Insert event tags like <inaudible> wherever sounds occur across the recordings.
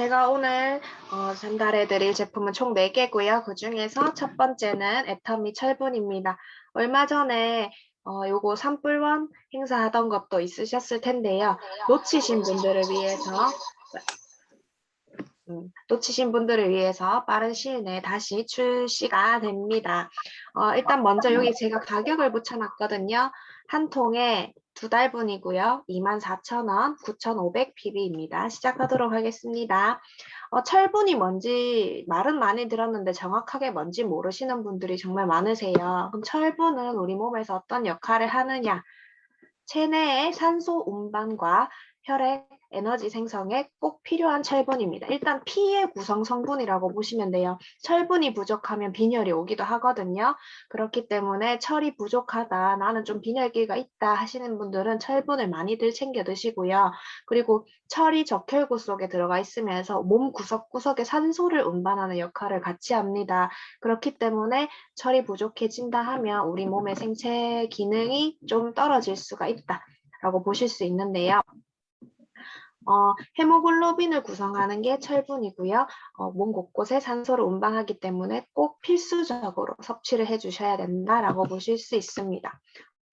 제가 오늘 어, 전달해 드릴 제품은 총 4개고요. 그 중에서 첫 번째는 애터미 철분입니다. 얼마 전에 어, 요거 산불원 행사하던 것도 있으셨을 텐데요. 놓치신 분들을 위해서 음, 놓치신 분들을 위해서 빠른 시일 내에 다시 출시가 됩니다. 어, 일단 먼저 여기 제가 가격을 붙여놨거든요. 한 통에 두 달분이고요. 24,000원, 9,500pb입니다. 시작하도록 하겠습니다. 어, 철분이 뭔지 말은 많이 들었는데 정확하게 뭔지 모르시는 분들이 정말 많으세요. 그럼 철분은 우리 몸에서 어떤 역할을 하느냐? 체내의 산소 운반과 혈액, 에너지 생성에 꼭 필요한 철분입니다. 일단 피의 구성 성분이라고 보시면 돼요. 철분이 부족하면 빈혈이 오기도 하거든요. 그렇기 때문에 철이 부족하다, 나는 좀 빈혈기가 있다 하시는 분들은 철분을 많이들 챙겨 드시고요. 그리고 철이 적혈구 속에 들어가 있으면서 몸 구석구석에 산소를 운반하는 역할을 같이 합니다. 그렇기 때문에 철이 부족해진다 하면 우리 몸의 생체 기능이 좀 떨어질 수가 있다. 라고 보실 수 있는데요. 어, 헤모글로빈을 구성하는 게 철분이고요. 어, 몸 곳곳에 산소를 운반하기 때문에 꼭 필수적으로 섭취를 해주셔야 된다라고 보실 수 있습니다.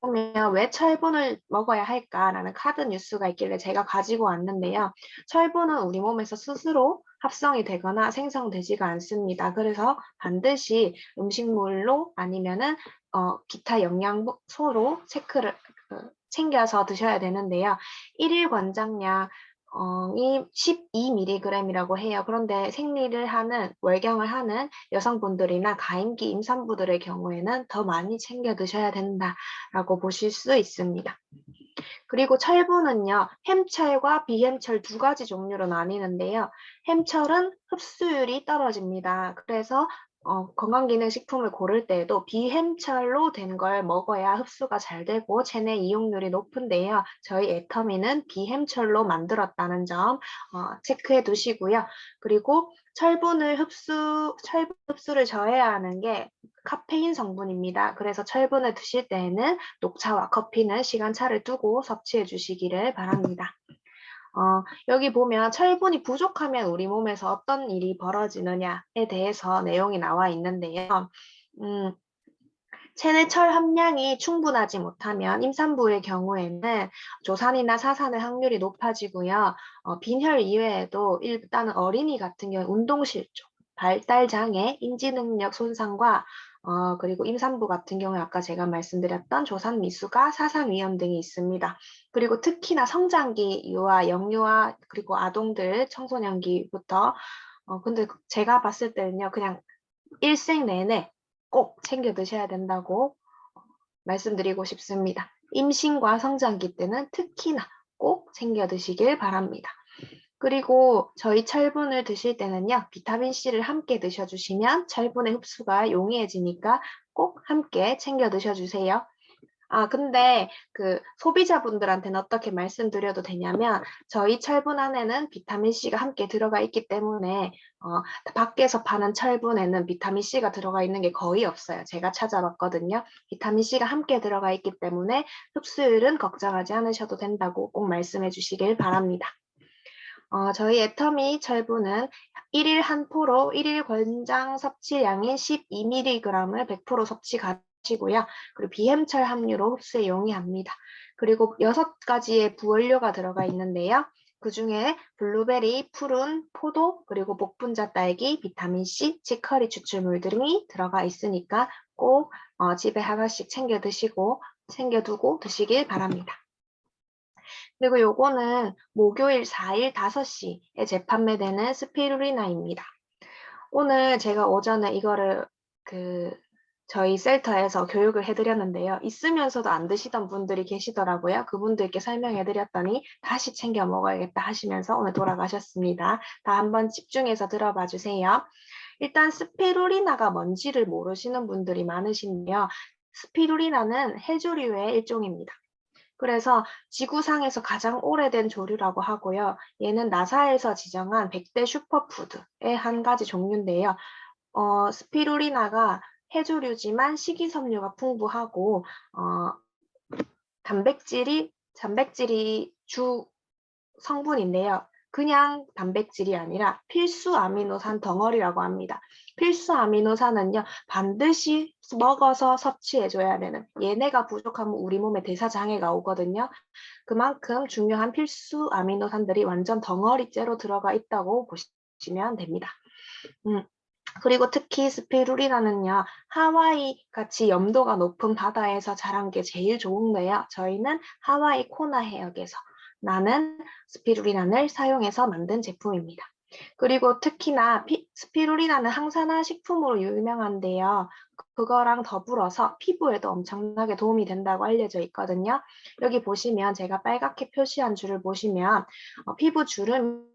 그러면 왜 철분을 먹어야 할까라는 카드 뉴스가 있길래 제가 가지고 왔는데요. 철분은 우리 몸에서 스스로 합성이 되거나 생성되지가 않습니다. 그래서 반드시 음식물로 아니면은 어, 기타 영양소로 체크를 그, 챙겨서 드셔야 되는데요. 일일 권장량 이 12mg이라고 해요. 그런데 생리를 하는 월경을 하는 여성분들이나 가임기 임산부들의 경우에는 더 많이 챙겨 드셔야 된다라고 보실 수 있습니다. 그리고 철분은요, 햄철과 비햄철 두 가지 종류로 나뉘는데요. 햄철은 흡수율이 떨어집니다. 그래서 어, 건강기능식품을 고를 때에도 비햄철로 된 걸 먹어야 흡수가 잘 되고 체내 이용률이 높은데요. 저희 애터미는 비햄철로 만들었다는 점 어, 체크해 두시고요. 그리고 철분을 흡수, 철분 흡수를 저해야 하는 게 카페인 성분입니다. 그래서 철분을 드실 때에는 녹차와 커피는 시간차를 두고 섭취해 주시기를 바랍니다. 어, 여기 보면 철분이 부족하면 우리 몸에서 어떤 일이 벌어지느냐에 대해서 내용이 나와 있는데요. 음, 체내 철 함량이 충분하지 못하면 임산부의 경우에는 조산이나 사산의 확률이 높아지고요. 어, 빈혈 이외에도 일단은 어린이 같은 경우 운동실조, 발달장애, 인지능력 손상과 어, 그리고 임산부 같은 경우에 아까 제가 말씀드렸던 조산 미수가 사상 위험 등이 있습니다. 그리고 특히나 성장기 유아, 영유아 그리고 아동들 청소년기부터 어, 근데 제가 봤을 때는요 그냥 일생 내내 꼭 챙겨 드셔야 된다고 말씀드리고 싶습니다. 임신과 성장기 때는 특히나 꼭 챙겨 드시길 바랍니다. 그리고 저희 철분을 드실 때는요, 비타민C를 함께 드셔주시면 철분의 흡수가 용이해지니까 꼭 함께 챙겨 드셔주세요. 아, 근데 그 소비자분들한테는 어떻게 말씀드려도 되냐면 저희 철분 안에는 비타민C가 함께 들어가 있기 때문에 어, 밖에서 파는 철분에는 비타민C가 들어가 있는 게 거의 없어요. 제가 찾아봤거든요. 비타민C가 함께 들어가 있기 때문에 흡수율은 걱정하지 않으셔도 된다고 꼭 말씀해 주시길 바랍니다. 어, 저희 애터미 철분은 1일 한 포로 1일 권장 섭취량인 12mg을 100% 섭취 가시고요. 그리고 비햄철 함유로 흡수에 용이합니다. 그리고 6가지의 부원료가 들어가 있는데요. 그 중에 블루베리, 푸른, 포도, 그리고 복분자 딸기, 비타민C, 치커리 추출물 등이 들어가 있으니까 꼭 어, 집에 하나씩 챙겨 드시고 챙겨두고 드시길 바랍니다. 그리고 요거는 목요일 4일 5시에 재판매되는 스피루리나입니다. 오늘 제가 오전에 이거를 그 저희 셀터에서 교육을 해드렸는데요. 있으면서도 안 드시던 분들이 계시더라고요. 그분들께 설명해드렸더니 다시 챙겨 먹어야겠다 하시면서 오늘 돌아가셨습니다. 다 한번 집중해서 들어봐 주세요. 일단 스피루리나가 뭔지를 모르시는 분들이 많으신데요. 스피루리나는 해조류의 일종입니다. 그래서 지구상에서 가장 오래된 조류라고 하고요. 얘는 나사에서 지정한 100대 슈퍼푸드의 한 가지 종류인데요. 어, 스피루리나가 해조류지만 식이섬유가 풍부하고 어, 단백질이 단백질이 주 성분인데요. 그냥 단백질이 아니라 필수 아미노산 덩어리라고 합니다. 필수 아미노산은요, 반드시 먹어서 섭취해줘야 되는, 얘네가 부족하면 우리 몸에 대사장애가 오거든요. 그만큼 중요한 필수 아미노산들이 완전 덩어리째로 들어가 있다고 보시면 됩니다. 음, 그리고 특히 스피루리나는요, 하와이 같이 염도가 높은 바다에서 자란 게 제일 좋은데요. 저희는 하와이 코나 해역에서 나는 스피루리난을 사용해서 만든 제품입니다. 그리고 특히나 피, 스피루리나는 항산화 식품으로 유명한데요. 그거랑 더불어서 피부에도 엄청나게 도움이 된다고 알려져 있거든요. 여기 보시면 제가 빨갛게 표시한 줄을 보시면 어, 피부 주름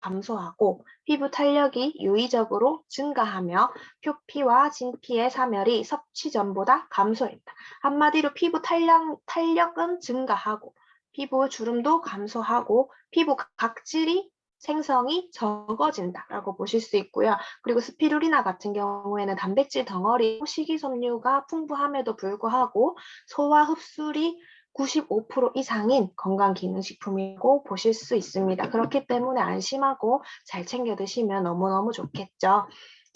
감소하고 피부 탄력이 유의적으로 증가하며 표피와 진피의 사멸이 섭취 전보다 감소했다. 한마디로 피부 탄력, 탄력은 증가하고 피부 주름도 감소하고 피부 각질이 생성이 적어진다라고 보실 수 있고요. 그리고 스피루리나 같은 경우에는 단백질 덩어리 식이섬유가 풍부함에도 불구하고 소화 흡수율이 95% 이상인 건강기능식품이고 보실 수 있습니다. 그렇기 때문에 안심하고 잘 챙겨 드시면 너무너무 좋겠죠.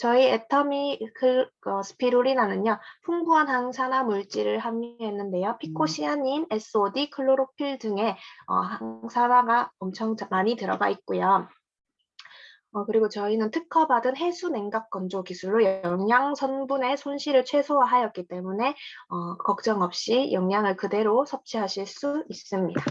저희 애터미 그, 어, 스피루리나는요, 풍부한 항산화 물질을 함유했는데요. 피코시아닌, SOD, 클로로필 등의 어, 항산화가 엄청 많이 들어가 있고요. 어, 그리고 저희는 특허받은 해수 냉각 건조 기술로 영양 성분의 손실을 최소화하였기 때문에 어, 걱정 없이 영양을 그대로 섭취하실 수 있습니다.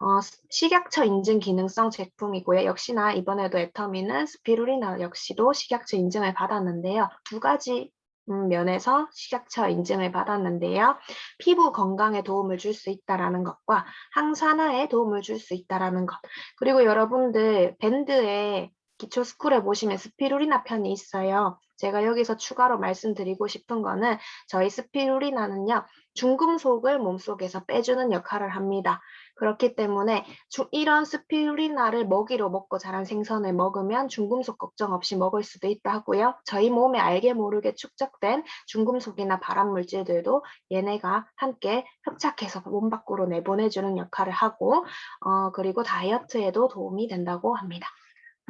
어, 식약처 인증 기능성 제품이고요. 역시나 이번에도 애터미는 스피루리나 역시도 식약처 인증을 받았는데요. 두 가지 음, 면에서 식약처 인증을 받았는데요. 피부 건강에 도움을 줄 수 있다라는 것과 항산화에 도움을 줄 수 있다라는 것. 그리고 여러분들 밴드에 기초 스쿨에 보시면 스피루리나 편이 있어요. 제가 여기서 추가로 말씀드리고 싶은 거는 저희 스피루리나는요. 중금속을 몸속에서 빼주는 역할을 합니다. 그렇기 때문에 주, 이런 스피루리나를 먹이로 먹고 자란 생선을 먹으면 중금속 걱정 없이 먹을 수도 있다 하고요. 저희 몸에 알게 모르게 축적된 중금속이나 발암 물질들도 얘네가 함께 흡착해서 몸 밖으로 내보내주는 역할을 하고 어, 그리고 다이어트에도 도움이 된다고 합니다.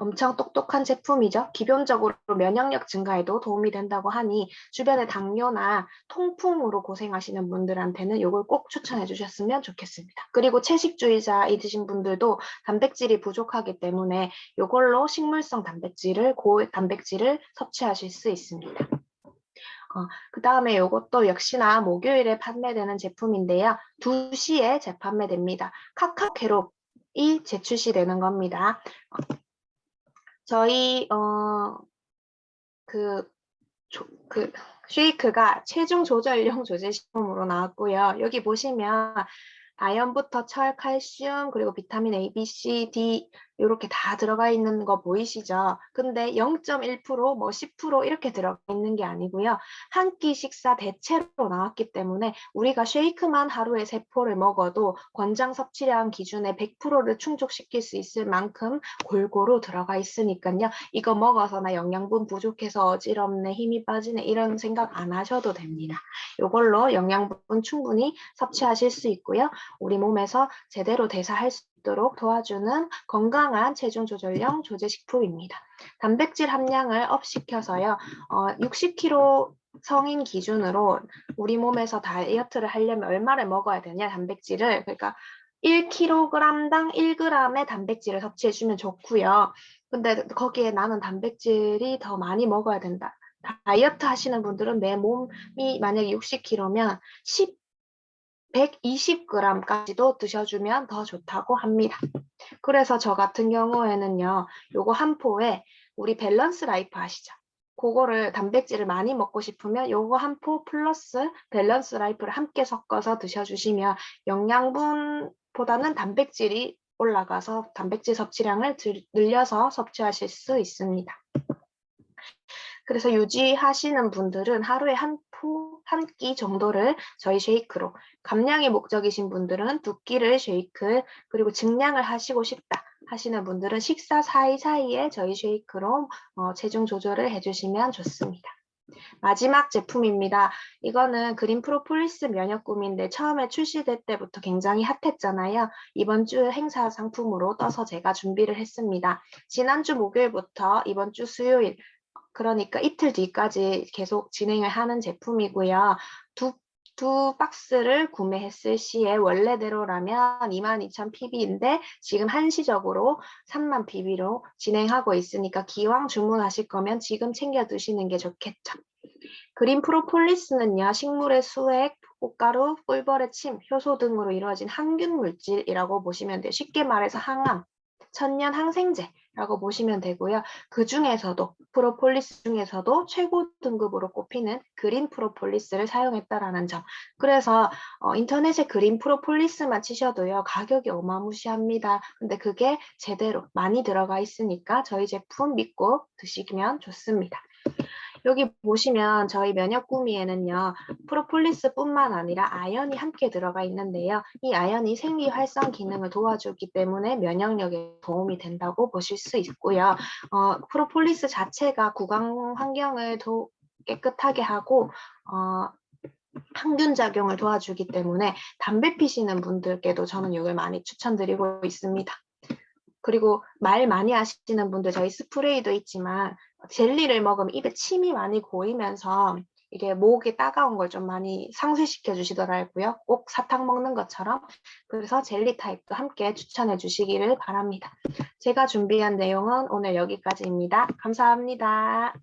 엄청 똑똑한 제품이죠. 기본적으로 면역력 증가에도 도움이 된다고 하니 주변의 당뇨나 통풍으로 고생하시는 분들한테는 이걸 꼭 추천해 주셨으면 좋겠습니다. 그리고 채식주의자이신 분들도 단백질이 부족하기 때문에 이걸로 식물성 단백질을 고 단백질을 섭취하실 수 있습니다. 어, 그 다음에 이것도 역시나 목요일에 판매되는 제품인데요. 2시에 재판매됩니다. 카카오 캐롯이 재출시되는 겁니다. 어, 저희 어그 그 쉐이크가 체중 조절용 <laughs> 조제 식품으로 나왔고요. 여기 보시면 아연부터 철, 칼슘, 그리고 비타민 A, B, C, D 이렇게 다 들어가 있는 거 보이시죠? 근데 0.1%, 뭐 10% 이렇게 들어가 있는 게 아니고요. 한 끼 식사 대체로 나왔기 때문에 우리가 쉐이크만 하루에 3포를 먹어도 권장 섭취량 기준의 100%를 충족시킬 수 있을 만큼 골고루 들어가 있으니까요. 이거 먹어서 나 영양분 부족해서 어지럽네, 힘이 빠지네 이런 생각 안 하셔도 됩니다. 이걸로 영양분 충분히 섭취하실 수 있고요. 우리 몸에서 제대로 대사할 수 있도록 도와주는 건강한 체중 조절용 조제 식품입니다. 단백질 함량을 업시켜서요. 어, 60kg 성인 기준으로 우리 몸에서 다이어트를 하려면 얼마를 먹어야 되냐 단백질을 그러니까 1kg당 1g의 단백질을 섭취해주면 좋고요. 근데 거기에 나는 단백질이 더 많이 먹어야 된다. 다이어트 하시는 분들은 내 몸이 만약에 60kg면 10 120g까지도 드셔주면 더 좋다고 합니다. 그래서 저 같은 경우에는요, 요거 한 포에 우리 밸런스 라이프 아시죠? 그거를 단백질을 많이 먹고 싶으면 요거 한 포 플러스 밸런스 라이프를 함께 섞어서 드셔주시면 영양분보다는 단백질이 올라가서 단백질 섭취량을 늘려서 섭취하실 수 있습니다. 그래서 유지하시는 분들은 하루에 한 포, 한 끼 정도를 저희 쉐이크로, 감량이 목적이신 분들은 두 끼를 쉐이크, 그리고 증량을 하시고 싶다 하시는 분들은 식사 사이사이에 저희 쉐이크로 어, 체중 조절을 해주시면 좋습니다. 마지막 제품입니다. 이거는 그린 프로폴리스 면역구미인데 처음에 출시될 때부터 굉장히 핫했잖아요. 이번 주 행사 상품으로 떠서 제가 준비를 했습니다. 지난주 목요일부터 이번 주 수요일 그러니까 이틀 뒤까지 계속 진행을 하는 제품이고요. 두, 두 박스를 구매했을 시에 원래대로라면 22,000pb인데 지금 한시적으로 3만 pb로 진행하고 있으니까 기왕 주문하실 거면 지금 챙겨 두시는 게 좋겠죠. 그린 프로폴리스는요, 식물의 수액, 꽃가루, 꿀벌의 침, 효소 등으로 이루어진 항균 물질이라고 보시면 돼요. 쉽게 말해서 항암, 천년 항생제 라고 보시면 되고요. 그 중에서도 프로폴리스 중에서도 최고 등급으로 꼽히는 그린 프로폴리스를 사용했다라는 점. 그래서 어, 인터넷에 그린 프로폴리스만 치셔도요 가격이 어마무시합니다. 근데 그게 제대로 많이 들어가 있으니까 저희 제품 믿고 드시면 좋습니다. 여기 보시면 저희 면역 구미에는요 프로폴리스뿐만 아니라 아연이 함께 들어가 있는데요. 이 아연이 생리 활성 기능을 도와주기 때문에 면역력에 도움이 된다고 보실 수 있고요. 어, 프로폴리스 자체가 구강 환경을 도, 깨끗하게 하고 어, 항균 작용을 도와주기 때문에 담배 피시는 분들께도 저는 이걸 많이 추천드리고 있습니다. 그리고 말 많이 하시는 분들 저희 스프레이도 있지만 젤리를 먹으면 입에 침이 많이 고이면서 이게 목이 따가운 걸 좀 많이 상쇄시켜 주시더라고요. 꼭 사탕 먹는 것처럼. 그래서 젤리 타입도 함께 추천해 주시기를 바랍니다. 제가 준비한 내용은 오늘 여기까지입니다. 감사합니다.